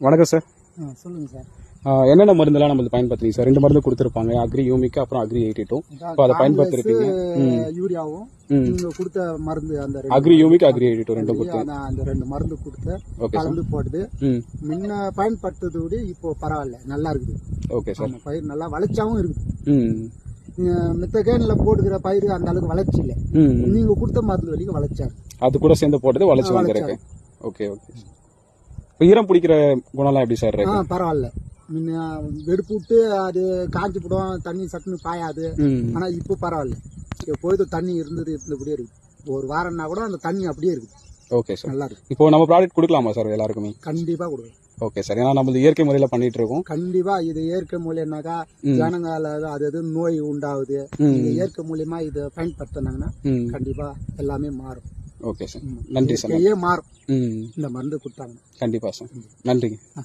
வணக்கம் சார் ஆ சொல்லுங்க சார் என்னென்ன மருந்தெல்லாம் நம்ம பயன்படுத்துறீங்க சார் ரெண்டு மருந்து கொடுத்துருப்பாங்க அக்ரி யூமிக் அப்புறம் அக்ரி எயிட்டி டூ இப்போ அதை பயன்படுத்திருப்பீங்க. யூரியாவும் கொடுத்த மருந்து அந்த agri humic agri eighty two ரெண்டும் கொடுத்து. அந்த- ரெண்டு மருந்து கொடுத்து கலந்து போடுது. முன்ன பயன்படுத்துறதை விட இப்போ பரவாயில்ல நல்லா இருக்குது. ஓகே சார் பயிர் நல்லா வளர்ச்சாவும் இருக்குது. மித்த கேனில் போட்டுக்கிற பயிர் அந்த அளவுக்கு வளர்ச்சி இல்லை. ம். நீங்க கொடுத்த மருந்து வரைக்கும் வளர்ச்சாரு. அது கூட சேர்ந்து போட்டது வளைச்சு வந்திருக்கு ஓகே ஓகே இப்போ ஈரம் பிடிக்கிற குணம்லாம் எப்படி சார் ஆ இருக்கு பரவாயில்ல. முன்ன விட்டு அது காஞ்சி போடும் தண்ணி சட்டுன்னு பாயாது. ம். ஆனா இப்போ பரவாயில்ல. எப்பொழுது தண்ணி இருந்தது இருந்தபடியே இருக்குது ஒரு வாரம்னா கூட அந்த தண்ணி அப்படியே இருக்குது ஓகே சார். நல்லா இருக்கு. இப்போ நம்ம ப்ராடக்ட் கொடுக்கலாமா சார் எல்லாருக்குமே? கண்டிப்பா கொடுக்கும் ஓகே சார். ஏன்னா நம்ம இயற்கை முறையில் பண்ணிட்டு இருக்கோம். கண்டிப்பா இது இயற்கை மூலியம்னாக்கா. ஜனங்கால அது அது நோய் உண்டாகுது. இயற்கை மூலியமா இதை பயன்படுத்தினாங்கன்னா கண்டிப்பா எல்லாமே மாறும். Okay sir. நன்றி சார். இயற்கையே மாறும் ம். இந்த மருந்து கொடுத்தாங்க. கண்டிப்பாக சார். நன்றிங்க. ஆ.